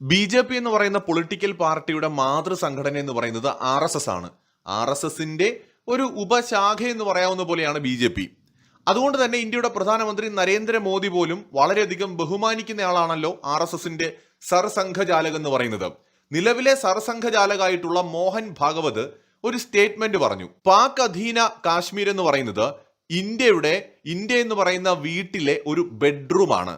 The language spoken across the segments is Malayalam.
ബി ജെ പി എന്ന് പറയുന്ന പൊളിറ്റിക്കൽ പാർട്ടിയുടെ മാതൃസംഘടന എന്ന് പറയുന്നത് ആർ എസ് എസ് ആണ്. ആർ എസ് എസിന്റെ ഒരു ഉപശാഖ എന്ന് പറയാവുന്ന പോലെയാണ് ബി ജെ പി. അതുകൊണ്ട് തന്നെ ഇന്ത്യയുടെ പ്രധാനമന്ത്രി നരേന്ദ്രമോദി പോലും വളരെയധികം ബഹുമാനിക്കുന്ന ആളാണല്ലോ ആർ എസ് എസിന്റെ സർസംഘചാലക് എന്ന് പറയുന്നത്. നിലവിലെ സർസംഘചാലകായിട്ടുള്ള മോഹൻ ഭാഗവത് ഒരു സ്റ്റേറ്റ്മെന്റ് പറഞ്ഞു. പാക് അധീന കാശ്മീർ എന്ന് പറയുന്നത് ഇന്ത്യയുടെ ഇന്ത്യ എന്ന് പറയുന്ന വീട്ടിലെ ഒരു ബെഡ്റൂമാണ്.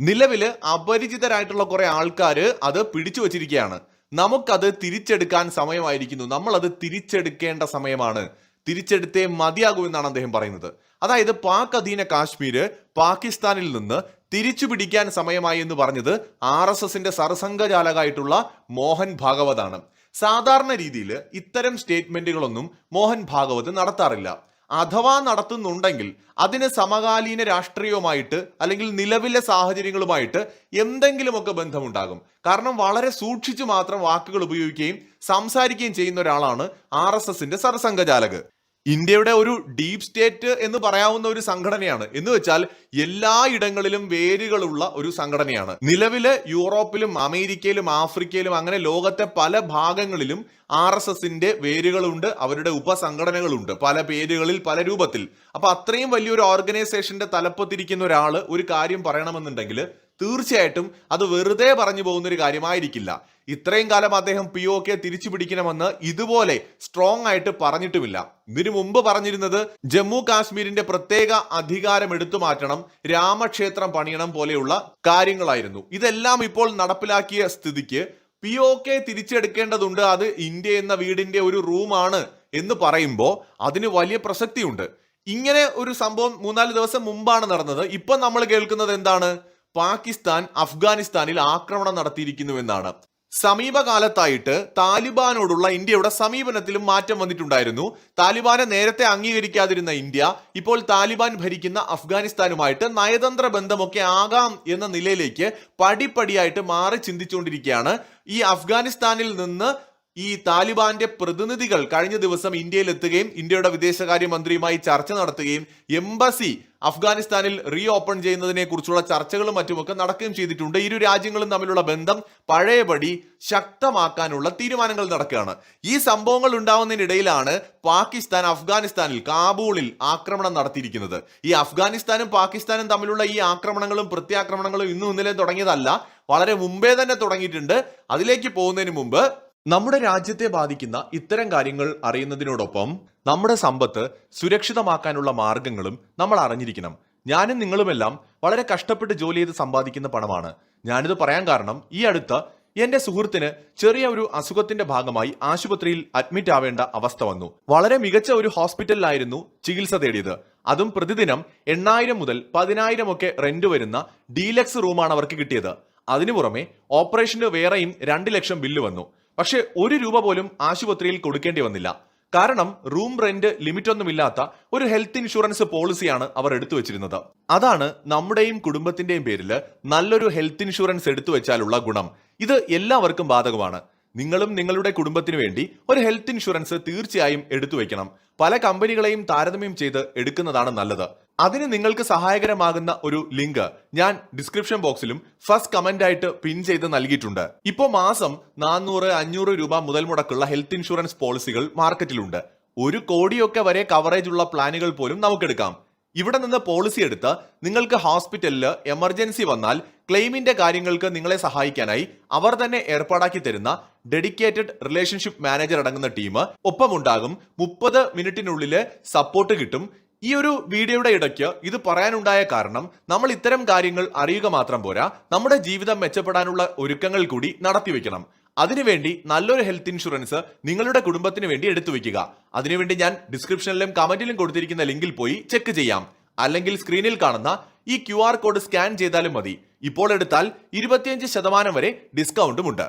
നിലവിൽ അപരിചിതരായിട്ടുള്ള കുറെ ആൾക്കാർ അത് പിടിച്ചു വച്ചിരിക്കുകയാണ്. നമുക്കത് തിരിച്ചെടുക്കാൻ സമയമായിരിക്കുന്നു. നമ്മൾ അത് തിരിച്ചെടുക്കേണ്ട സമയമാണ്. തിരിച്ചെടുത്തേ മതിയാകൂ എന്നാണ് അദ്ദേഹം പറയുന്നത്. അതായത് പാക് അധീന കാശ്മീര് പാകിസ്ഥാനിൽ നിന്ന് തിരിച്ചു പിടിക്കാൻ സമയമായി എന്ന് പറഞ്ഞത് ആർ എസ് എസിന്റെ സർസംഘചാലകായിട്ടുള്ള മോഹൻ ഭാഗവതാണ്. സാധാരണ രീതിയിൽ ഇത്തരം സ്റ്റേറ്റ്മെന്റുകളൊന്നും മോഹൻ ഭാഗവത് നടത്താറില്ല. അഥവാ നടത്തുന്നുണ്ടെങ്കിൽ അതിന് സമകാലീന രാഷ്ട്രീയവുമായിട്ട് അല്ലെങ്കിൽ നിലവിലെ സാഹചര്യങ്ങളുമായിട്ട് എന്തെങ്കിലുമൊക്കെ ബന്ധമുണ്ടാകും. കാരണം വളരെ സൂക്ഷിച്ചു മാത്രം വാക്കുകൾ ഉപയോഗിക്കുകയും സംസാരിക്കുകയും ചെയ്യുന്ന ഒരാളാണ് ആർ എസ് എസിന്റെ സർസംഘചാലക്. ഇന്ത്യയുടെ ഒരു ഡീപ് സ്റ്റേറ്റ് എന്ന് പറയാവുന്ന ഒരു സംഘടനയാണ്. എന്ന് വെച്ചാൽ എല്ലാ ഇടങ്ങളിലും വേരുകളുള്ള ഒരു സംഘടനയാണ്. നിലവിൽ യൂറോപ്പിലും അമേരിക്കയിലും ആഫ്രിക്കയിലും അങ്ങനെ ലോകത്തെ പല ഭാഗങ്ങളിലും ആർ എസ് എസിന്റെ വേരുകളുണ്ട് അവരുടെ ഉപസംഘടനകളുണ്ട് പല പേരുകളിൽ പല രൂപത്തിൽ. അപ്പൊ അത്രയും വലിയൊരു ഓർഗനൈസേഷന്റെ തലപ്പത്തിരിക്കുന്ന ഒരാൾ ഒരു കാര്യം പറയണമെന്നുണ്ടെങ്കിൽ തീർച്ചയായിട്ടും അത് വെറുതെ പറഞ്ഞു പോകുന്ന ഒരു കാര്യമായിരിക്കില്ല. ഇത്രയും കാലം അദ്ദേഹം പി ഒ കെ തിരിച്ചു പിടിക്കണമെന്ന് ഇതുപോലെ സ്ട്രോങ് ആയിട്ട് പറഞ്ഞിട്ടുമില്ല. ഇതിനു മുമ്പ് പറഞ്ഞിരുന്നത് ജമ്മു കാശ്മീരിന്റെ പ്രത്യേക അധികാരം എടുത്തു മാറ്റണം രാമക്ഷേത്രം പണിയണം പോലെയുള്ള കാര്യങ്ങളായിരുന്നു. ഇതെല്ലാം ഇപ്പോൾ നടപ്പിലാക്കിയ സ്ഥിതിക്ക് പി ഒ കെ തിരിച്ചെടുക്കേണ്ടതുണ്ട് അത് ഇന്ത്യ എന്ന വീടിന്റെ ഒരു റൂമാണ് എന്ന് പറയുമ്പോൾ അതിന് വലിയ പ്രസക്തിയുണ്ട്. ഇങ്ങനെ ഒരു സംഭവം മൂന്നാൽ ദിവസം മുമ്പാണ് നടന്നത്. ഇപ്പൊ നമ്മൾ കേൾക്കുന്നത് എന്താണ്? പാകിസ്ഥാൻ അഫ്ഗാനിസ്ഥാനിൽ ആക്രമണം നടത്തിയിരിക്കുന്നുവെന്നാണ്. സമീപകാലത്തായിട്ട് താലിബാനോടുള്ള ഇന്ത്യയുടെ സമീപനത്തിലും മാറ്റം വന്നിട്ടുണ്ടായിരുന്നു. താലിബാനെ നേരത്തെ അംഗീകരിക്കാതിരുന്ന ഇന്ത്യ ഇപ്പോൾ താലിബാൻ ഭരിക്കുന്ന അഫ്ഗാനിസ്ഥാനുമായിട്ട് നയതന്ത്ര ബന്ധമൊക്കെ ആകാം എന്ന നിലയിലേക്ക് പടിപ്പടിയായിട്ട് മാറി ചിന്തിച്ചുകൊണ്ടിരിക്കുകയാണ്. ഈ അഫ്ഗാനിസ്ഥാനിൽ നിന്ന് ഈ താലിബാന്റെ പ്രതിനിധികൾ കഴിഞ്ഞ ദിവസം ഇന്ത്യയിൽ എത്തുകയും ഇന്ത്യയുടെ വിദേശകാര്യമന്ത്രിയുമായി ചർച്ച നടത്തുകയും എംബസി അഫ്ഗാനിസ്ഥാനിൽ റീ ഓപ്പൺ ചെയ്യുന്നതിനെ കുറിച്ചുള്ള ചർച്ചകളും മറ്റുമൊക്കെ നടക്കുകയും ചെയ്തിട്ടുണ്ട്. ഇരു രാജ്യങ്ങളും തമ്മിലുള്ള ബന്ധം പഴയപടി ശക്തമാക്കാനുള്ള തീരുമാനങ്ങൾ നടക്കുകയാണ്. ഈ സംഭവങ്ങൾ ഉണ്ടാവുന്നതിനിടയിലാണ് പാകിസ്ഥാൻ അഫ്ഗാനിസ്ഥാനിൽ കാബൂളിൽ ആക്രമണം നടത്തിയിരിക്കുന്നത്. ഈ അഫ്ഗാനിസ്ഥാനും പാകിസ്ഥാനും തമ്മിലുള്ള ഈ ആക്രമണങ്ങളും പ്രത്യാക്രമണങ്ങളും ഇന്നും ഇന്നലെ തുടങ്ങിയതല്ല വളരെ മുമ്പേ തന്നെ തുടങ്ങിയിട്ടുണ്ട്. അതിലേക്ക് പോകുന്നതിന് മുമ്പ് നമ്മുടെ രാജ്യത്തെ ബാധിക്കുന്ന ഇത്തരം കാര്യങ്ങൾ അറിയുന്നതിനോടൊപ്പം നമ്മുടെ സമ്പത്ത് സുരക്ഷിതമാക്കാനുള്ള മാർഗങ്ങളും നമ്മൾ അറിഞ്ഞിരിക്കണം. ഞാനും നിങ്ങളുമെല്ലാം വളരെ കഷ്ടപ്പെട്ട് ജോലി ചെയ്ത് സമ്പാദിക്കുന്ന പണമാണ്. ഞാനിത് പറയാൻ കാരണം ഈ അടുത്ത് എന്റെ സുഹൃത്തിന് ചെറിയ ഒരു അസുഖത്തിന്റെ ഭാഗമായി ആശുപത്രിയിൽ അഡ്മിറ്റ് ആവേണ്ട അവസ്ഥ വന്നു. വളരെ മികച്ച ഒരു ഹോസ്പിറ്റലിലായിരുന്നു ചികിത്സ തേടിയത്. അതും പ്രതിദിനം എണ്ണായിരം മുതൽ പതിനായിരം ഒക്കെ റെന്റ് വരുന്ന ഡീലക്സ് റൂമാണ് അവർക്ക് കിട്ടിയത്. അതിനു പുറമെ ഓപ്പറേഷന് വേറെയും രണ്ട് ലക്ഷം ബില്ല് വന്നു. പക്ഷെ ഒരു രൂപ പോലും ആശുപത്രിയിൽ കൊടുക്കേണ്ടി വന്നില്ല. കാരണം റൂം റെന്റ് ഒന്നുമില്ലാത്ത ഒരു ഹെൽത്ത് ഇൻഷുറൻസ് പോളിസിയാണ് അവർ എടുത്തു വെച്ചിരുന്നത്. അതാണ് നമ്മുടെയും കുടുംബത്തിന്റെയും പേരിൽ നല്ലൊരു ഹെൽത്ത് ഇൻഷുറൻസ് എടുത്തു വെച്ചാലുള്ള ഗുണം. ഇത് എല്ലാവർക്കും ബാധകമാണ്. നിങ്ങളും നിങ്ങളുടെ കുടുംബത്തിനു വേണ്ടി ഒരു ഹെൽത്ത് ഇൻഷുറൻസ് തീർച്ചയായും എടുത്തു വെക്കണം. പല കമ്പനികളെയും താരതമ്യം ചെയ്ത് എടുക്കുന്നതാണ് നല്ലത്. അതിന് നിങ്ങൾക്ക് സഹായകരമാകുന്ന ഒരു ലിങ്ക് ഞാൻ ഡിസ്ക്രിപ്ഷൻ ബോക്സിലും ഫസ്റ്റ് കമന്റ് ആയിട്ട് പിൻ ചെയ്ത് നൽകിയിട്ടുണ്ട്. ഇപ്പോൾ മാസം നാനൂറ് അഞ്ഞൂറ് രൂപ മുതൽ മുടക്കുള്ള ഹെൽത്ത് ഇൻഷുറൻസ് പോളിസികൾ മാർക്കറ്റിലുണ്ട്. ഒരു കോടിയൊക്കെ വരെ കവറേജ് ഉള്ള പ്ലാനുകൾ പോലും നമുക്കെടുക്കാം. ഇവിടെ നിന്ന് പോളിസി എടുത്ത് നിങ്ങൾക്ക് ഹോസ്പിറ്റലിൽ എമർജൻസി വന്നാൽ ക്ലെയിമിന്റെ കാര്യങ്ങൾക്ക് നിങ്ങളെ സഹായിക്കാനായി അവർ തന്നെ ഏർപ്പാടാക്കി തരുന്ന ഡെഡിക്കേറ്റഡ് റിലേഷൻഷിപ്പ് മാനേജർ അടങ്ങുന്ന ടീം ഒപ്പമുണ്ടാകും. മുപ്പത് മിനിറ്റിനുള്ളിൽ സപ്പോർട്ട് കിട്ടും. ഈ ഒരു വീഡിയോയുടെ ഇടയ്ക്ക് ഇത് പറയാനുണ്ടായ കാരണം നമ്മൾ ഇത്തരം കാര്യങ്ങൾ അറിയുക മാത്രം പോരാ നമ്മുടെ ജീവിതം മെച്ചപ്പെടാനുള്ള ഒരുക്കങ്ങൾ കൂടി നടത്തിവെക്കണം അതിനുവേണ്ടി നല്ലൊരു ഹെൽത്ത് ഇൻഷുറൻസ് നിങ്ങളുടെ കുടുംബത്തിന് വേണ്ടി എടുത്തു വെക്കുക. അതിനുവേണ്ടി ഞാൻ ഡിസ്ക്രിപ്ഷനിലും കമന്റിലും കൊടുത്തിരിക്കുന്ന ലിങ്കിൽ പോയി ചെക്ക് ചെയ്യാം. അല്ലെങ്കിൽ സ്ക്രീനിൽ കാണുന്ന ഈ ക്യു കോഡ് സ്കാൻ ചെയ്താലും മതി. ഇപ്പോൾ എടുത്താൽ ഇരുപത്തിയഞ്ച് ശതമാനം വരെ ഡിസ്കൗണ്ടും ഉണ്ട്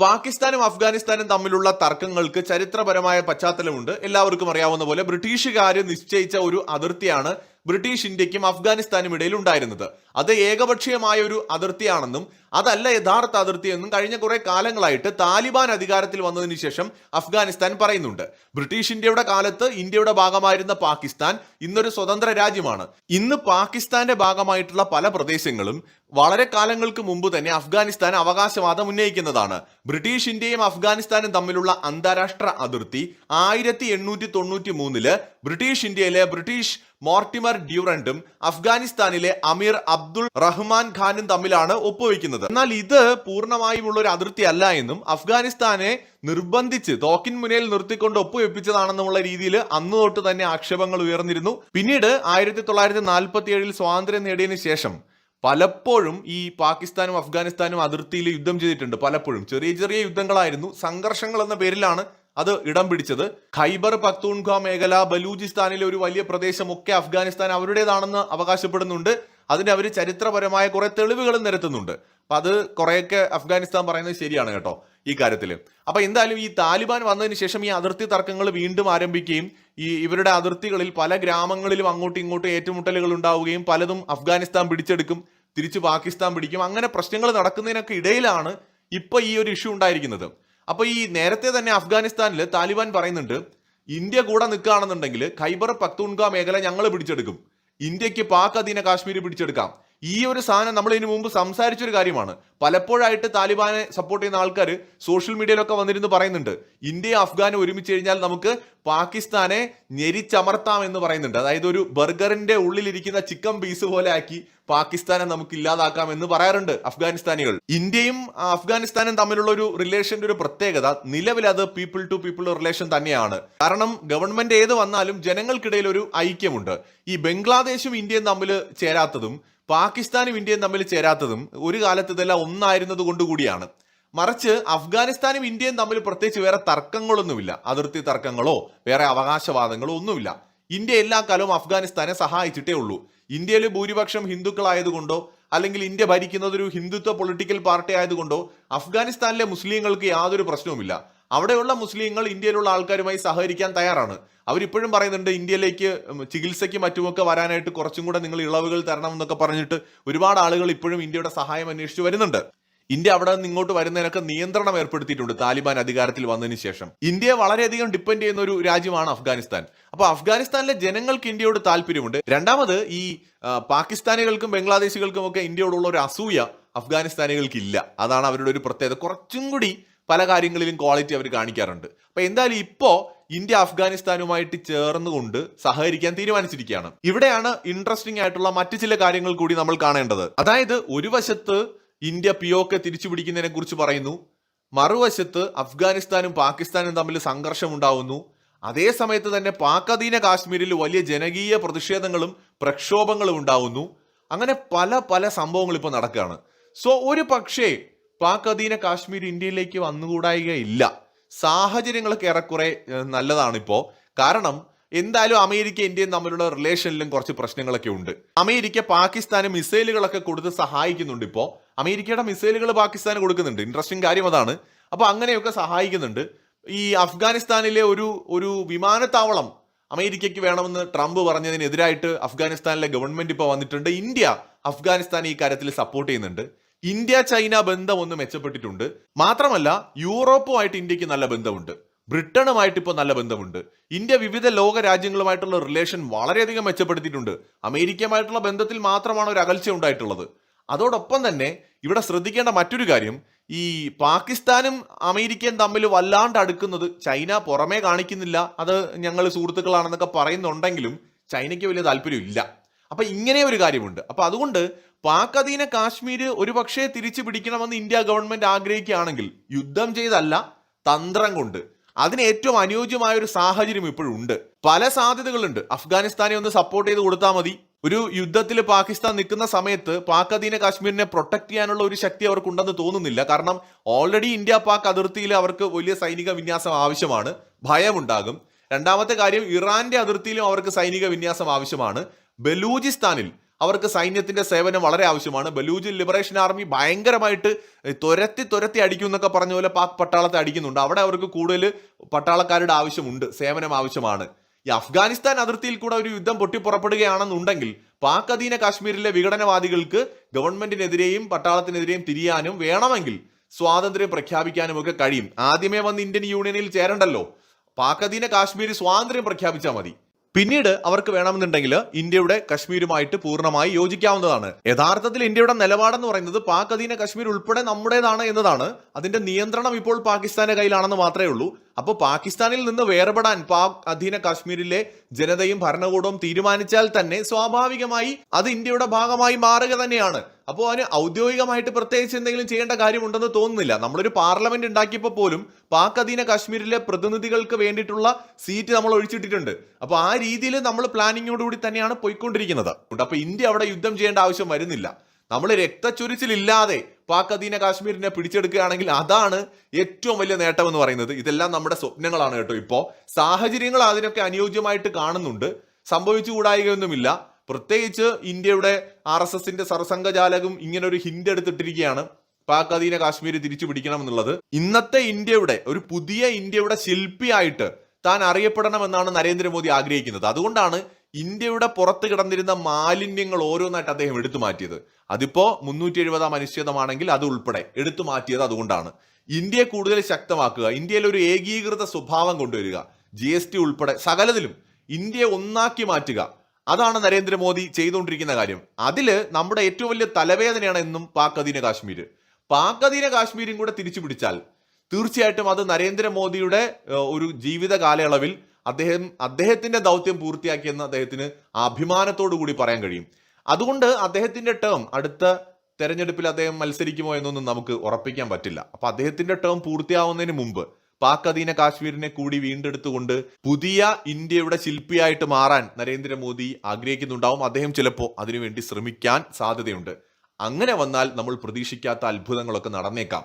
പാകിസ്ഥാനും അഫ്ഗാനിസ്ഥാനും തമ്മിലുള്ള തർക്കങ്ങൾക്ക് ചരിത്രപരമായ പശ്ചാത്തലമുണ്ട്. എല്ലാവർക്കും അറിയാവുന്ന പോലെ ബ്രിട്ടീഷുകാർ നിശ്ചയിച്ച ഒരു അതിർത്തിയാണ് ബ്രിട്ടീഷ് ഇന്ത്യക്കും അഫ്ഗാനിസ്ഥാനും ഇടയിൽ ഉണ്ടായിരുന്നത്. അത് ഏകപക്ഷീയമായ ഒരു അതിർത്തിയാണെന്നും അതല്ല യഥാർത്ഥ അതിർത്തി എന്നും കഴിഞ്ഞ കുറെ കാലങ്ങളായിട്ട് താലിബാൻ അധികാരത്തിൽ വന്നതിന് ശേഷം അഫ്ഗാനിസ്ഥാൻ പറയുന്നുണ്ട്. ബ്രിട്ടീഷ് ഇന്ത്യയുടെ കാലത്ത് ഇന്ത്യയുടെ ഭാഗമായിരുന്ന പാകിസ്ഥാൻ ഇന്നൊരു സ്വതന്ത്ര രാജ്യമാണ്. ഇന്ന് പാകിസ്ഥാന്റെ ഭാഗമായിട്ടുള്ള പല പ്രദേശങ്ങളും വളരെ കാലങ്ങൾക്ക് മുമ്പ് തന്നെ അഫ്ഗാനിസ്ഥാൻ അവകാശവാദം ഉന്നയിക്കുന്നതാണ്. ബ്രിട്ടീഷ് ഇന്ത്യയും അഫ്ഗാനിസ്ഥാനും തമ്മിലുള്ള അന്താരാഷ്ട്ര അതിർത്തി ആയിരത്തി എണ്ണൂറ്റി തൊണ്ണൂറ്റി മൂന്നിൽ ബ്രിട്ടീഷ് ഇന്ത്യയിലെ ബ്രിട്ടീഷ് മോർട്ടിമർ ഡ്യൂറന്റും അഫ്ഗാനിസ്ഥാനിലെ അമീർ അബ്ദുൾ റഹ്മാൻ ഖാനും തമ്മിലാണ് ഒപ്പുവെക്കുന്നത്. എന്നാൽ ഇത് പൂർണമായും ഉള്ള ഒരു അതിർത്തി അല്ല എന്നും അഫ്ഗാനിസ്ഥാനെ നിർബന്ധിച്ച് തോക്കിൻ മുനയിൽ നിർത്തിക്കൊണ്ട് ഒപ്പുവെപ്പിച്ചതാണെന്നുള്ള രീതിയിൽ അന്ന് തൊട്ട് തന്നെ ആക്ഷേപങ്ങൾ ഉയർന്നിരുന്നു. പിന്നീട് ആയിരത്തി തൊള്ളായിരത്തി നാൽപ്പത്തി ഏഴിൽ സ്വാതന്ത്ര്യം നേടിയതിനു ശേഷം പലപ്പോഴും ഈ പാകിസ്ഥാനും അഫ്ഗാനിസ്ഥാനും അതിർത്തിയിൽ യുദ്ധം ചെയ്തിട്ടുണ്ട് പലപ്പോഴും. ചെറിയ ചെറിയ യുദ്ധങ്ങളായിരുന്നു. സംഘർഷങ്ങൾ എന്ന പേരിലാണ് അത് ഇടം പിടിച്ചത്. ഖൈബർ പക്തൂൺഖ മേഖല ബലൂചിസ്ഥാനിലെ ഒരു വലിയ പ്രദേശമൊക്കെ അഫ്ഗാനിസ്ഥാൻ അവരുടേതാണെന്ന് അവകാശപ്പെടുന്നുണ്ട്. അതിന് അവർ ചരിത്രപരമായ കുറെ തെളിവുകളും നിരത്തുന്നുണ്ട്. അപ്പൊ അത് കുറെയൊക്കെ അഫ്ഗാനിസ്ഥാൻ പറയുന്നത് ശരിയാണ് കേട്ടോ ഈ കാര്യത്തിൽ അപ്പൊ എന്തായാലും ഈ താലിബാൻ വന്നതിന് ശേഷം ഈ അതിർത്തി തർക്കങ്ങൾ വീണ്ടും ആരംഭിക്കുകയും ഈ ഇവരുടെ അതിർത്തികളിൽ പല ഗ്രാമങ്ങളിലും അങ്ങോട്ടും ഇങ്ങോട്ടും ഏറ്റുമുട്ടലുകൾ ഉണ്ടാവുകയും പലതും അഫ്ഗാനിസ്ഥാൻ പിടിച്ചെടുക്കും തിരിച്ച് പാകിസ്ഥാൻ പിടിക്കും. അങ്ങനെ പ്രശ്നങ്ങൾ നടക്കുന്നതിനൊക്കെ ഇടയിലാണ് ഇപ്പൊ ഈ ഒരു ഇഷ്യൂ ഉണ്ടായിരിക്കുന്നത്. അപ്പൊ ഈ നേരത്തെ തന്നെ അഫ്ഗാനിസ്ഥാനിൽ താലിബാൻ പറയുന്നുണ്ട് ഇന്ത്യ കൂടെ നിൽക്കുകയാണെന്നുണ്ടെങ്കിൽ ഖൈബർ പക്തൂൺക മേഖല ഞങ്ങൾ പിടിച്ചെടുക്കും. ഇന്ത്യയ്ക്ക് പാക് അധീന കാശ്മീർ പിടിച്ചെടുക്കാം. ഈ ഒരു സാധനം നമ്മൾ ഇതിനു മുമ്പ് സംസാരിച്ചൊരു കാര്യമാണ്. പലപ്പോഴായിട്ട് താലിബാനെ സപ്പോർട്ട് ചെയ്യുന്ന ആൾക്കാർ സോഷ്യൽ മീഡിയയിലൊക്കെ വന്നിരുന്നു പറയുന്നുണ്ട്. ഇന്ത്യയും അഫ്ഗാനും ഒരുമിച്ച് കഴിഞ്ഞാൽ നമുക്ക് പാകിസ്ഥാനെ ഞെരിച്ചമർത്താം എന്ന് പറയുന്നുണ്ട്. അതായത് ഒരു ബർഗറിന്റെ ഉള്ളിലിരിക്കുന്ന ചിക്കൻ പീസ് പോലെ ആക്കി പാകിസ്ഥാനെ നമുക്ക് ഇല്ലാതാക്കാം എന്ന് പറയാറുണ്ട് അഫ്ഗാനിസ്ഥാനികൾ. ഇന്ത്യയും അഫ്ഗാനിസ്ഥാനും തമ്മിലുള്ള ഒരു റിലേഷന്റെ ഒരു പ്രത്യേകത നിലവിൽ അത് പീപ്പിൾ ടു പീപ്പിൾ റിലേഷൻ തന്നെയാണ്. കാരണം ഗവൺമെന്റ് ഏത് വന്നാലും ജനങ്ങൾക്കിടയിൽ ഒരു ഐക്യമുണ്ട്. ഈ ബംഗ്ലാദേശും ഇന്ത്യയും തമ്മിൽ ചേരാത്തതും പാകിസ്ഥാനും ഇന്ത്യയും തമ്മിൽ ചേരാത്തതും ഒരു കാലത്ത് ഇതെല്ലാം ഒന്നായിരുന്നത് കൊണ്ടുകൂടിയാണ് മറിച്ച് അഫ്ഗാനിസ്ഥാനും ഇന്ത്യയും തമ്മിൽ പ്രത്യേകിച്ച് വേറെ തർക്കങ്ങളൊന്നുമില്ല. അതിർത്തി തർക്കങ്ങളോ വേറെ അവകാശവാദങ്ങളോ ഒന്നുമില്ല. ഇന്ത്യ എല്ലാ കാലവും അഫ്ഗാനിസ്ഥാനെ സഹായിച്ചിട്ടേ ഉള്ളൂ. ഇന്ത്യയിൽ ഭൂരിപക്ഷം ഹിന്ദുക്കളായതുകൊണ്ടോ അല്ലെങ്കിൽ ഇന്ത്യ ഭരിക്കുന്നത് ഒരു ഹിന്ദുത്വ പൊളിറ്റിക്കൽ പാർട്ടി ആയതുകൊണ്ടോ അഫ്ഗാനിസ്ഥാനിലെ മുസ്ലിങ്ങൾക്ക് യാതൊരു പ്രശ്നവുമില്ല. അവിടെയുള്ള മുസ്ലിങ്ങൾ ഇന്ത്യയിലുള്ള ആൾക്കാരുമായി സഹകരിക്കാൻ തയ്യാറാണ്. അവരിപ്പോഴും പറയുന്നുണ്ട് ഇന്ത്യയിലേക്ക് ചികിത്സയ്ക്ക് മറ്റുമൊക്കെ വരാനായിട്ട് കുറച്ചും കൂടെ നിങ്ങൾ ഇളവുകൾ തരണം എന്നൊക്കെ പറഞ്ഞിട്ട് ഒരുപാട് ആളുകൾ ഇപ്പോഴും ഇന്ത്യയുടെ സഹായം അന്വേഷിച്ചു വരുന്നുണ്ട്. ഇന്ത്യ അവിടെ നിന്ന് ഇങ്ങോട്ട് വരുന്നതിനൊക്കെ നിയന്ത്രണം ഏർപ്പെടുത്തിയിട്ടുണ്ട് താലിബാൻ അധികാരത്തിൽ വന്നതിന് ശേഷം. ഇന്ത്യ വളരെയധികം ഡിപ്പെൻഡ് ചെയ്യുന്ന ഒരു രാജ്യമാണ് അഫ്ഗാനിസ്ഥാൻ. അപ്പോൾ അഫ്ഗാനിസ്ഥാനിലെ ജനങ്ങൾക്ക് ഇന്ത്യയോട് താല്പര്യമുണ്ട്. രണ്ടാമത് ഈ പാകിസ്ഥാനികൾക്കും ബംഗ്ലാദേശികൾക്കും ഒക്കെ ഇന്ത്യയോടുള്ള ഒരു അസൂയ അഫ്ഗാനിസ്ഥാനികൾക്കില്ല. അതാണ് അവരുടെ ഒരു പ്രത്യേകത. കുറച്ചും കൂടി പല കാര്യങ്ങളിലും ക്വാളിറ്റി അവർ കാണിക്കാറുണ്ട്. അപ്പൊ എന്തായാലും ഇപ്പോ ഇന്ത്യ അഫ്ഗാനിസ്ഥാനുമായിട്ട് ചേർന്നുകൊണ്ട് സഹകരിക്കാൻ തീരുമാനിച്ചിരിക്കുകയാണ്. ഇവിടെയാണ് ഇൻട്രസ്റ്റിംഗ് ആയിട്ടുള്ള മറ്റു ചില കാര്യങ്ങൾ കൂടി നമ്മൾ കാണേണ്ടത്. അതായത് ഒരു വശത്ത് ഇന്ത്യ പിയോക്കെ തിരിച്ചു പിടിക്കുന്നതിനെ കുറിച്ച് പറയുന്നു. മറുവശത്ത് അഫ്ഗാനിസ്ഥാനും പാകിസ്ഥാനും തമ്മിൽ സംഘർഷം ഉണ്ടാവുന്നു അതേ സമയത്ത് തന്നെ പാക് അധീന കാശ്മീരിൽ വലിയ ജനകീയ പ്രതിഷേധങ്ങളും പ്രക്ഷോഭങ്ങളും ഉണ്ടാവുന്നു. അങ്ങനെ പല പല സംഭവങ്ങൾ ഇപ്പോൾ നടക്കുകയാണ്. സോ ഒരു പക്ഷേ പാക് അധീന കാശ്മീർ ഇന്ത്യയിലേക്ക് വന്നുകൂടായികയില്ല. സാഹചര്യങ്ങളൊക്കെ ഏറെക്കുറെ നല്ലതാണിപ്പോ. കാരണം എന്തായാലും അമേരിക്ക ഇന്ത്യയും തമ്മിലുള്ള റിലേഷനിലും കുറച്ച് പ്രശ്നങ്ങളൊക്കെ ഉണ്ട്. അമേരിക്ക പാകിസ്ഥാന് മിസൈലുകളൊക്കെ കൊടുത്ത് സഹായിക്കുന്നുണ്ട് ഇപ്പോ അമേരിക്കയുടെ മിസൈലുകൾ പാകിസ്ഥാന് കൊടുക്കുന്നുണ്ട്. ഇൻട്രസ്റ്റിംഗ് കാര്യം അതാണ്. അപ്പൊ അങ്ങനെയൊക്കെ സഹായിക്കുന്നുണ്ട്. ഈ അഫ്ഗാനിസ്ഥാനിലെ ഒരു ഒരു വിമാനത്താവളം അമേരിക്കയ്ക്ക് വേണമെന്ന് ട്രംപ് പറഞ്ഞതിനെതിരായിട്ട് അഫ്ഗാനിസ്ഥാനിലെ ഗവൺമെന്റ് ഇപ്പോൾ വന്നിട്ടുണ്ട്. ഇന്ത്യ അഫ്ഗാനിസ്ഥാൻ ഈ കാര്യത്തിൽ സപ്പോർട്ട് ചെയ്യുന്നുണ്ട്. ഇന്ത്യ ചൈന ബന്ധം ഒന്ന് മെച്ചപ്പെട്ടിട്ടുണ്ട്. മാത്രമല്ല യൂറോപ്പുമായിട്ട് ഇന്ത്യയ്ക്ക് നല്ല ബന്ധമുണ്ട്. ബ്രിട്ടനുമായിട്ട് ഇപ്പോൾ നല്ല ബന്ധമുണ്ട്. ഇന്ത്യ വിവിധ ലോക രാജ്യങ്ങളുമായിട്ടുള്ള റിലേഷൻ വളരെയധികം മെച്ചപ്പെടുത്തിയിട്ടുണ്ട്. അമേരിക്കയുമായിട്ടുള്ള ബന്ധത്തിൽ മാത്രമാണ് ഒരു അകൽച്ച ഉണ്ടായിട്ടുള്ളത്. അതോടൊപ്പം തന്നെ ഇവിടെ ശ്രദ്ധിക്കേണ്ട മറ്റൊരു കാര്യം ഈ പാകിസ്ഥാനും അമേരിക്കയും തമ്മിൽ വല്ലാണ്ട് അടുക്കുന്നത് ചൈന പുറമേ കാണിക്കുന്നില്ല. അത് ഞങ്ങൾ സുഹൃത്തുക്കളാണെന്നൊക്കെ പറയുന്നുണ്ടെങ്കിലും ചൈനയ്ക്ക് വലിയ താല്പര്യമില്ല. അപ്പൊ ഇങ്ങനെ ഒരു കാര്യമുണ്ട്. അപ്പൊ അതുകൊണ്ട് പാക് അധീന കാശ്മീർ ഒരുപക്ഷെ തിരിച്ചു പിടിക്കണമെന്ന് ഇന്ത്യ ഗവൺമെന്റ് ആഗ്രഹിക്കുകയാണെങ്കിൽ യുദ്ധം ചെയ്തല്ല തന്ത്രം കൊണ്ട്. അതിന് ഏറ്റവും അനുയോജ്യമായ ഒരു സാഹചര്യം ഇപ്പോഴും ഉണ്ട് പല സാധ്യതകളുണ്ട്. അഫ്ഗാനിസ്ഥാനെ ഒന്ന് സപ്പോർട്ട് ചെയ്ത് കൊടുത്താൽ മതി. ഒരു യുദ്ധത്തിൽ പാകിസ്ഥാൻ നിൽക്കുന്ന സമയത്ത് പാക് അധീന കാശ്മീരിനെ പ്രൊട്ടക്ട് ചെയ്യാനുള്ള ഒരു ശക്തി അവർക്കുണ്ടെന്ന് തോന്നുന്നില്ല. കാരണം ഓൾറെഡി ഇന്ത്യ പാക് അതിർത്തിയിൽ അവർക്ക് വലിയ സൈനിക വിന്യാസം ആവശ്യമാണ്. ഭയമുണ്ടാകും. രണ്ടാമത്തെ കാര്യം ഇറാന്റെ അതിർത്തിയിലും അവർക്ക് സൈനിക വിന്യാസം ആവശ്യമാണ്. ബലൂചിസ്ഥാനിൽ അവർക്ക് സൈന്യത്തിന്റെ സേവനം വളരെ ആവശ്യമാണ്. ബലൂജ് ലിബറേഷൻ ആർമി ഭയങ്കരമായിട്ട് തുരത്തി തുരത്തി അടിക്കും എന്നൊക്കെ പറഞ്ഞ പോലെ പാക് പട്ടാളത്തെ അടിക്കുന്നുണ്ട്. അവിടെ അവർക്ക് കൂടുതൽ പട്ടാളക്കാരുടെ ആവശ്യമുണ്ട് സേവനം ആവശ്യമാണ്. ഈ അഫ്ഗാനിസ്ഥാൻ അതിർത്തിയിൽ കൂടെ ഒരു യുദ്ധം പൊട്ടിപ്പുറപ്പെടുകയാണെന്നുണ്ടെങ്കിൽ പാക് അധീന കാശ്മീരിലെ വിഘടനവാദികൾക്ക് ഗവൺമെന്റിനെതിരെയും പട്ടാളത്തിനെതിരെയും തിരിയാനും വേണമെങ്കിൽ സ്വാതന്ത്ര്യം പ്രഖ്യാപിക്കാനും ഒക്കെ കഴിയും. ആദ്യമേ വന്ന് ഇന്ത്യൻ യൂണിയനിൽ ചേരണ്ടല്ലോ. പാക് അധീന കാശ്മീർ സ്വാതന്ത്ര്യം പ്രഖ്യാപിച്ചാൽ മതി. പിന്നീട് അവർക്ക് വേണമെന്നുണ്ടെങ്കിൽ ഇന്ത്യയുടെ കശ്മീരുമായിട്ട് പൂർണമായി യോജിക്കാവുന്നതാണ്. യഥാർത്ഥത്തിൽ ഇന്ത്യയുടെ നിലപാടെന്ന് പറയുന്നത് പാക് അധീന കശ്മീർ ഉൾപ്പെടെ നമ്മുടേതാണ് എന്നതാണ്. അതിന്റെ നിയന്ത്രണം ഇപ്പോൾ പാകിസ്ഥാന്റെ കയ്യിലാണെന്ന് മാത്രമേ ഉള്ളൂ. അപ്പോൾ പാകിസ്ഥാനിൽ നിന്ന് വേർപെടാൻ പാക് അധീന കാശ്മീരിലെ ജനതയും ഭരണകൂടവും തീരുമാനിച്ചാൽ തന്നെ സ്വാഭാവികമായി അത് ഇന്ത്യയുടെ ഭാഗമായി മാറുക തന്നെയാണ്. അപ്പോൾ അതിന് ഔദ്യോഗികമായിട്ട് പ്രത്യേകിച്ച് എന്തെങ്കിലും ചെയ്യേണ്ട കാര്യമുണ്ടെന്ന് തോന്നുന്നില്ല. നമ്മളൊരു പാർലമെന്റ് ഉണ്ടാക്കിയപ്പോൾ പോലും പാക് അധീന കാശ്മീരിലെ പ്രതിനിധികൾക്ക് വേണ്ടിയിട്ടുള്ള സീറ്റ് നമ്മൾ ഒഴിച്ചിട്ടിട്ടുണ്ട്. അപ്പോൾ ആ രീതിയിൽ നമ്മൾ പ്ലാനിങ്ങോടുകൂടി തന്നെയാണ് പോയിക്കൊണ്ടിരിക്കുന്നത്. അപ്പോൾ ഇന്ത്യ അവിടെ യുദ്ധം ചെയ്യേണ്ട ആവശ്യം വരുന്നില്ല. നമ്മൾ രക്തച്ചൊരിച്ചിലില്ലാതെ പാക് അധീന കാശ്മീരിനെ പിടിച്ചെടുക്കുകയാണെങ്കിൽ അതാണ് ഏറ്റവും വലിയ നേട്ടം എന്ന് പറയുന്നത്. ഇതെല്ലാം നമ്മുടെ സ്വപ്നങ്ങളാണ് കേട്ടോ. ഇപ്പോൾ സാഹചര്യങ്ങൾ അതിനൊക്കെ അനുയോജ്യമായിട്ട് കാണുന്നുണ്ട്. സംഭവിച്ചുകൂടായികയൊന്നുമില്ല പ്രത്യേകിച്ച് ഇന്ത്യയുടെ ആർ എസ് എസിന്റെ സർസംഘചാലകം ഇങ്ങനെ ഒരു ഹിന്റ് എടുത്തിട്ടിരിക്കുകയാണ്. പാക് അധീന കാശ്മീർ തിരിച്ചു പിടിക്കണം എന്നുള്ളത് ഇന്നത്തെ ഇന്ത്യയുടെ ഒരു പുതിയ ഇന്ത്യയുടെ ശില്പിയായിട്ട് താൻ അറിയപ്പെടണമെന്നാണ് നരേന്ദ്രമോദി ആഗ്രഹിക്കുന്നത്. അതുകൊണ്ടാണ് ഇന്ത്യയുടെ പുറത്ത് കിടന്നിരുന്ന മാലിന്യങ്ങൾ ഓരോന്നായിട്ട് അദ്ദേഹം എടുത്തു മാറ്റിയത്. അതിപ്പോ മുന്നൂറ്റി എഴുപതാം അനുച്ഛേദമാണെങ്കിൽ അത് ഉൾപ്പെടെ എടുത്തു മാറ്റിയത് അതുകൊണ്ടാണ്. ഇന്ത്യയെ കൂടുതൽ ശക്തമാക്കുക ഇന്ത്യയിൽ ഒരു ഏകീകൃത സ്വഭാവം കൊണ്ടുവരിക ജി എസ് ടി ഉൾപ്പെടെ സകലതിലും ഇന്ത്യയെ ഒന്നാക്കി മാറ്റുക അതാണ് നരേന്ദ്രമോദി ചെയ്തുകൊണ്ടിരിക്കുന്ന കാര്യം. അതിൽ നമ്മുടെ ഏറ്റവും വലിയ തലവേദനയാണ് എന്നും പാക് അധീന കാശ്മീർ പാക് അധീന കാശ്മീരും കൂടെ തിരിച്ചു പിടിച്ചാൽ തീർച്ചയായിട്ടും അത് നരേന്ദ്രമോദിയുടെ ഒരു ജീവിത കാലയളവിൽ അദ്ദേഹം അദ്ദേഹത്തിന്റെ ദൗത്യം പൂർത്തിയാക്കിയെന്ന് അദ്ദേഹത്തിന് അഭിമാനത്തോടു കൂടി പറയാൻ കഴിയും. അതുകൊണ്ട് അദ്ദേഹത്തിന്റെ ടേം അടുത്ത തെരഞ്ഞെടുപ്പിൽ അദ്ദേഹം മത്സരിക്കുമോ എന്നൊന്നും നമുക്ക് ഉറപ്പിക്കാൻ പറ്റില്ല. അപ്പൊ അദ്ദേഹത്തിന്റെ ടേം പൂർത്തിയാവുന്നതിന് മുമ്പ് പാക് അധീന കാശ്മീരിനെ കൂടി വീണ്ടെടുത്തുകൊണ്ട് പുതിയ ഇന്ത്യയുടെ ശില്പിയായിട്ട് മാറാൻ നരേന്ദ്രമോദി ആഗ്രഹിക്കുന്നുണ്ടാവും. അദ്ദേഹം ചിലപ്പോൾ അതിനുവേണ്ടി ശ്രമിക്കാൻ സാധ്യതയുണ്ട്. അങ്ങനെ വന്നാൽ നമ്മൾ പ്രതീക്ഷിക്കാത്ത അത്ഭുതങ്ങളൊക്കെ നടന്നേക്കാം.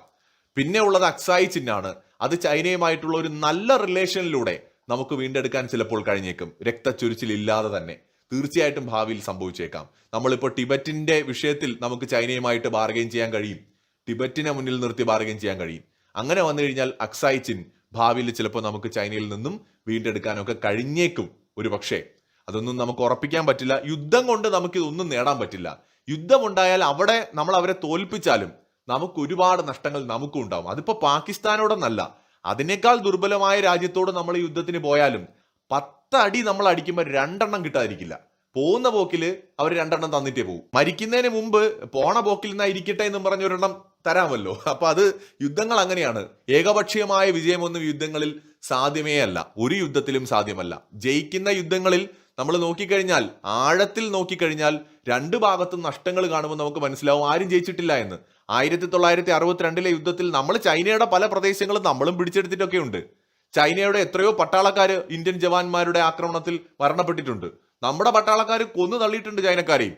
പിന്നെ ഉള്ളത് അക്സായി ചിന്നാണ് അത് ചൈനയുമായിട്ടുള്ള ഒരു നല്ല റിലേഷനിലൂടെ നമുക്ക് വീണ്ടെടുക്കാൻ ചിലപ്പോൾ കഴിഞ്ഞേക്കും. രക്തച്ചൊരിച്ചിലില്ലാതെ തന്നെ. തീർച്ചയായിട്ടും ഭാവിയിൽ സംഭവിച്ചേക്കാം. നമ്മളിപ്പോൾ ടിബറ്റിന്റെ വിഷയത്തിൽ നമുക്ക് ചൈനയുമായിട്ട് ബാർഗെയിൻ ചെയ്യാൻ കഴിയും. ടിബറ്റിനെ മുന്നിൽ നിർത്തി ബാർഗെയിൻ ചെയ്യാൻ കഴിയും. അങ്ങനെ വന്നു കഴിഞ്ഞാൽ അക്സായി ഭാവിയിൽ ചിലപ്പോൾ നമുക്ക് ചൈനയിൽ നിന്നും വീണ്ടെടുക്കാനൊക്കെ കഴിഞ്ഞേക്കും ഒരു പക്ഷേ. അതൊന്നും നമുക്ക് ഉറപ്പിക്കാൻ പറ്റില്ല. യുദ്ധം കൊണ്ട് നമുക്കിതൊന്നും നേടാൻ പറ്റില്ല. യുദ്ധം ഉണ്ടായാൽ അവിടെ നമ്മൾ അവരെ തോൽപ്പിച്ചാലും നമുക്ക് ഒരുപാട് നഷ്ടങ്ങൾ നമുക്കും ഉണ്ടാവും. അതിപ്പോൾ പാകിസ്ഥാനോടൊന്നല്ല. അതിനേക്കാൾ ദുർബലമായ രാജ്യത്തോട് നമ്മൾ യുദ്ധത്തിന് പോയാലും പത്തടി നമ്മൾ അടിക്കുമ്പോൾ രണ്ടെണ്ണം കിട്ടാതിരിക്കില്ല. പോകുന്ന പോക്കിൽ അവർ രണ്ടെണ്ണം തന്നിട്ടേ പോകും മരിക്കുന്നതിന് മുമ്പ് പോണ പോക്കിൽ നിന്നായിരിക്കട്ടെ എന്നും പറഞ്ഞ ഒരെണ്ണം തരാമല്ലോ. അപ്പൊ അത് യുദ്ധങ്ങൾ അങ്ങനെയാണ്. ഏകപക്ഷീയമായ വിജയമൊന്നും യുദ്ധങ്ങളിൽ സാധ്യമേ അല്ല ഒരു യുദ്ധത്തിലും സാധ്യമല്ല. ജയിക്കുന്ന യുദ്ധങ്ങളിൽ നമ്മൾ നോക്കിക്കഴിഞ്ഞാൽ ആഴത്തിൽ നോക്കിക്കഴിഞ്ഞാൽ രണ്ട് ഭാഗത്തും നഷ്ടങ്ങൾ കാണുമ്പോൾ നമുക്ക് മനസ്സിലാവും. ആരും ജയിച്ചിട്ടില്ല എന്ന്. ആയിരത്തി തൊള്ളായിരത്തി അറുപത്തിരണ്ടിലെ യുദ്ധത്തിൽ നമ്മൾ ചൈനയുടെ പല പ്രദേശങ്ങളും നമ്മളും പിടിച്ചെടുത്തിട്ടൊക്കെ ഉണ്ട് ചൈനയുടെ എത്രയോ പട്ടാളക്കാർ ഇന്ത്യൻ ജവാന്മാരുടെ ആക്രമണത്തിൽ മരണപ്പെട്ടിട്ടുണ്ട്. നമ്മുടെ പട്ടാളക്കാർ കൊന്നു തള്ളിയിട്ടുണ്ട് ചൈനക്കാരെയും.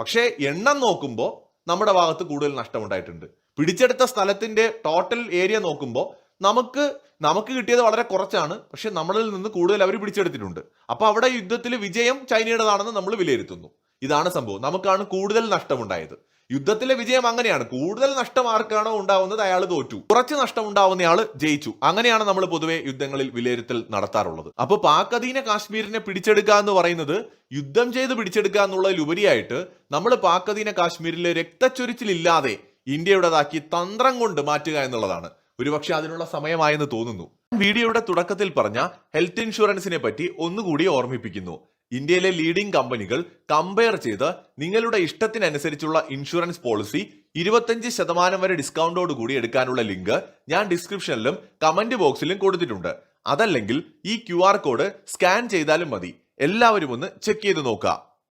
പക്ഷേ എണ്ണം നോക്കുമ്പോൾ നമ്മുടെ ഭാഗത്ത് കൂടുതൽ നഷ്ടമുണ്ടായിട്ടുണ്ട്. പിടിച്ചെടുത്ത സ്ഥലത്തിന്റെ ടോട്ടൽ ഏരിയ നോക്കുമ്പോൾ നമുക്ക് നമുക്ക് കിട്ടിയത് വളരെ കുറച്ചാണ്. പക്ഷെ നമ്മളിൽ നിന്ന് കൂടുതൽ അവർ പിടിച്ചെടുത്തിട്ടുണ്ട്. അപ്പൊ അവിടെ യുദ്ധത്തിൽ വിജയം ചൈനയുടേതാണെന്ന് നമ്മൾ വിലയിരുത്തുന്നു. ഇതാണ് സംഭവം. നമുക്കാണ് കൂടുതൽ നഷ്ടമുണ്ടായത്. യുദ്ധത്തിലെ വിജയം അങ്ങനെയാണ്. കൂടുതൽ നഷ്ടം ആർക്കാണോ ഉണ്ടാവുന്നത് അയാൾ തോറ്റു. കുറച്ച് നഷ്ടം ഉണ്ടാവുന്നയാൾ ജയിച്ചു. അങ്ങനെയാണ് നമ്മൾ പൊതുവെ യുദ്ധങ്ങളിൽ വിലയിരുത്തൽ നടത്താറുള്ളത്. അപ്പോൾ പാക് അധീന കാശ്മീരിനെ പിടിച്ചെടുക്കുക എന്ന് പറയുന്നത് യുദ്ധം ചെയ്ത് പിടിച്ചെടുക്കുക എന്നുള്ളതിലുപരിയായിട്ട് നമ്മൾ പാക് അധീന കാശ്മീരിലെ രക്തച്ചൊരിച്ചിലില്ലാതെ ഇന്ത്യയുടേതാക്കി തന്ത്രം കൊണ്ട് മാറ്റുക എന്നുള്ളതാണ്. ഒരുപക്ഷെ അതിനുള്ള സമയമായെന്ന് തോന്നുന്നു. വീഡിയോയുടെ തുടക്കത്തിൽ പറഞ്ഞ ഹെൽത്ത് ഇൻഷുറൻസിനെ പറ്റി ഒന്നുകൂടി ഓർമ്മിപ്പിക്കുന്നു. ഇന്ത്യയിലെ ലീഡിംഗ് കമ്പനികൾ കമ്പയർ ചെയ്ത് നിങ്ങളുടെ ഇഷ്ടത്തിനനുസരിച്ചുള്ള ഇൻഷുറൻസ് പോളിസി ഇരുപത്തഞ്ച് ശതമാനം വരെ ഡിസ്കൗണ്ടോട് കൂടി എടുക്കാനുള്ള ലിങ്ക് ഞാൻ ഡിസ്ക്രിപ്ഷനിലും കമന്റ് ബോക്സിലും കൊടുത്തിട്ടുണ്ട്. അതല്ലെങ്കിൽ ഈ ക്യു കോഡ് സ്കാൻ ചെയ്താലും മതി. എല്ലാവരും ഒന്ന് ചെക്ക് ചെയ്ത് നോക്കുക.